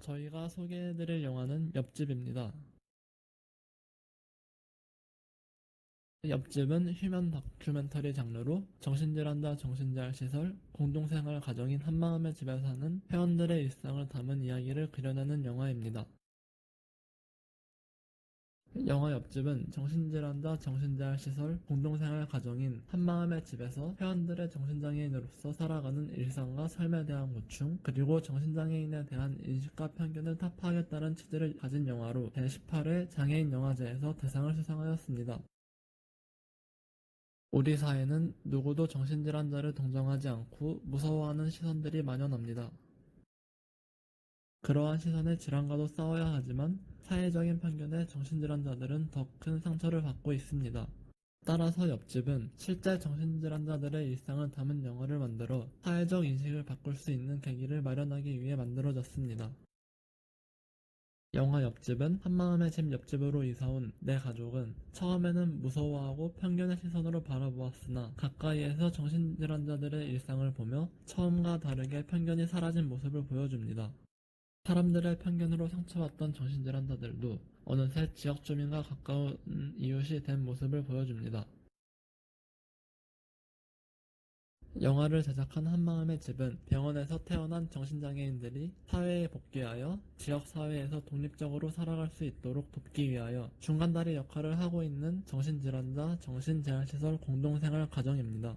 저희가 소개해드릴 영화는 옆집입니다. 옆집은 휴먼 다큐멘터리 장르로 정신질환자 정신재활시설, 공동생활 가정인 한마음의 집에 사는 회원들의 일상을 담은 이야기를 그려내는 영화입니다. 영화 옆집은 정신질환자 정신재활 시설 공동생활 가정인 한마음의 집에서 회원들의 정신장애인으로서 살아가는 일상과 삶에 대한 고충 그리고 정신장애인에 대한 인식과 편견을 타파하겠다는 취지를 가진 영화로 제18회 장애인 영화제에서 대상을 수상하였습니다. 우리 사회는 누구도 정신질환자를 동정하지 않고 무서워하는 시선들이 만연합니다. 그러한 시선의 질환과도 싸워야 하지만 사회적인 편견에 정신질환자들은 더 큰 상처를 받고 있습니다. 따라서 옆집은 실제 정신질환자들의 일상을 담은 영화를 만들어 사회적 인식을 바꿀 수 있는 계기를 마련하기 위해 만들어졌습니다. 영화 옆집은 한마음의 집 옆집으로 이사온 내 가족은 처음에는 무서워하고 편견의 시선으로 바라보았으나 가까이에서 정신질환자들의 일상을 보며 처음과 다르게 편견이 사라진 모습을 보여줍니다. 사람들의 편견으로 상처받던 정신질환자들도 어느새 지역 주민과 가까운 이웃이 된 모습을 보여줍니다. 영화를 제작한 한마음의 집은 병원에서 태어난 정신장애인들이 사회에 복귀하여 지역사회에서 독립적으로 살아갈 수 있도록 돕기 위하여 중간다리 역할을 하고 있는 정신질환자 정신재활시설 공동생활 가정입니다.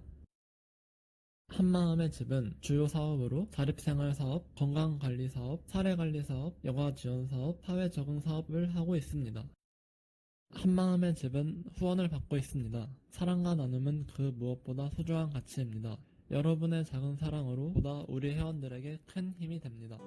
한마음의 집은 주요 사업으로 자립생활사업, 건강관리사업, 사례관리사업, 영아지원사업, 사회적응사업을 하고 있습니다. 한마음의 집은 후원을 받고 있습니다. 사랑과 나눔은 그 무엇보다 소중한 가치입니다. 여러분의 작은 사랑으로 보다 우리 회원들에게 큰 힘이 됩니다.